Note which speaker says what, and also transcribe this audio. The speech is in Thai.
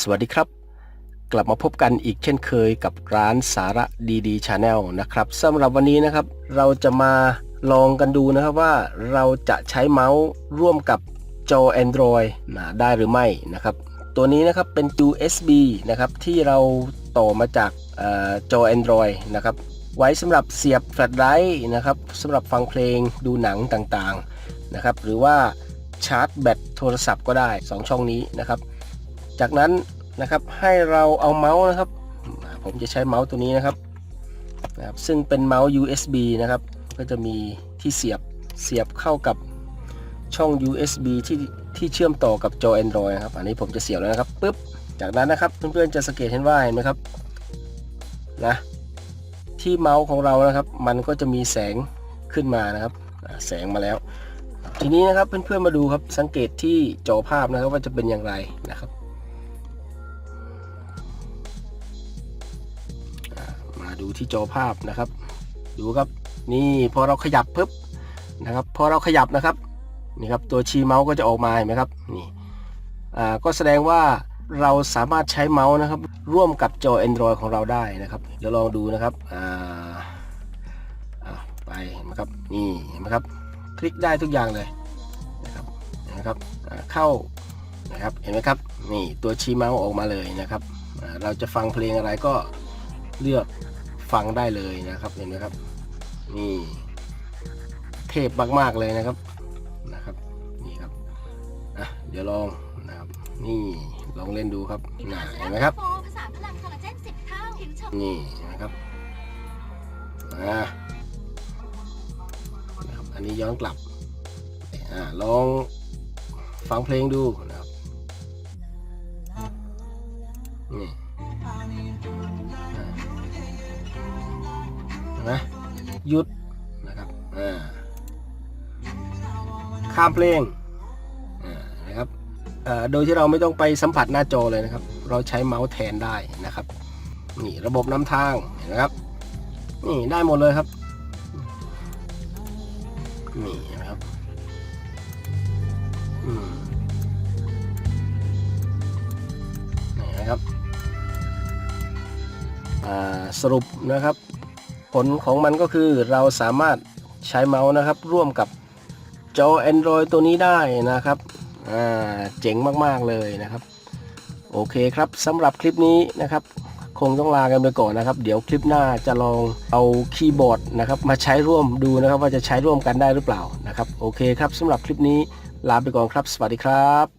Speaker 1: สวัสดีครับ กลับมาพบกันอีกเช่นเคยกับร้านสาระดีๆชาแนลนะครับสำหรับวันนี้นะครับ เราจะมาลองกันดูนะครับว่าเราจะใช้เมาส์ร่วมกับจอ Android นะได้หรือไม่นะครับ ตัวนี้นะครับเป็น USB นะครับที่เราต่อมาจากออจอ Android นะครับไว้สำหรับเสียบแฟลชไดรฟ์นะครับสำหรับฟังเพลงดูหนังต่างๆนะครับหรือว่าชาร์จแบตโทรศัพท์ก็ได้ 2 ช่องนี้นะครับ จากนั้นนะครับให้เราเอาเมาส์นะครับ ผมจะใช้เมาส์ตัวนี้นะครับนะครับ ซึ่งเป็นเมาส์ USB นะครับ ก็จะมีที่เสียบเสียบเข้ากับช่อง USB ที่ที่เชื่อมต่อกับจอ Android นะครับ อันนี้ผมจะเสียบแล้วนะครับปึ๊บ จากนั้นนะครับเพื่อนๆจะสังเกตเห็นว่าเห็นไหมครับนะที่เมาส์ของเรานะครับ มันก็จะมีแสงขึ้นมานะครับแสงมาแล้ว ทีนี้นะครับเพื่อนๆมาดูครับสังเกตที่จอภาพนะครับว่าจะเป็นอย่างไรนะครับ มาดูที่จอภาพนะครับ ดูครับนี่พอเราขยับปุ๊บนะครับ พอเราขยับนะครับนี่ครับตัวชี้เมาส์ก็จะออกมาเห็นไหมครับนี่อ่าก็แสดงว่าเราสามารถใช้เมาส์นะครับ ร่วมกับจอ Android ของเราได้นะครับ เดี๋ยวลองดูนะครับอ่าอ่าไปเห็นไหมครับนี่เห็นไหมครับ คลิกได้ทุกอย่างเลยนะครับเห็นะครับเข้านะครับเห็นไหมครับนี่ตัวชี้เมาส์ออกมาเลยนะครับ เราจะฟังเพลงอะไรก็ เลือกฟังได้เลยนะครับเห็นไหมครับ นี่เทพมากๆเลยนะครับนะครับ นี่ครับอะเดี๋ยวลองนะครับ นี่ลองเล่นดูครับนะเห็นไหมครับ
Speaker 2: นี่
Speaker 1: นะครับอ่านะครับอันนี้ย้อนกลับอ่าลองฟังเพลงดู นไหยุดนะครับอ่าข้ามเพลงนะครับโดยที่เราไม่ต้องไปสัมผัสหน้าจอเลยนะครับ เราใช้เมาส์แทนได้นะครับนี่ระบบนำทางเห็นไหมครับนี่ได้หมดเลยครับนี่นไหมครับอืมนี่นะครับสรุปนะครับ ผลของมันก็คือเราสามารถใช้เมาส์นะครับ ร่วมกับจอ Android ตัวนี้ได้นะครับอ่าเจ๋งมากๆเลยนะครับ โอเคครับสำหรับคลิปนี้นะครับ คงต้องลากันไปก่อนนะครับ เดี๋ยวคลิปหน้าจะลองเอาคีย์บอร์ดนะครับมาใช้ร่วมดูนะครับว่าจะใช้ร่วมกันได้หรือเปล่านะครับ โอเคครับสำหรับคลิปนี้ลาไปก่อนครับ สวัสดีครับ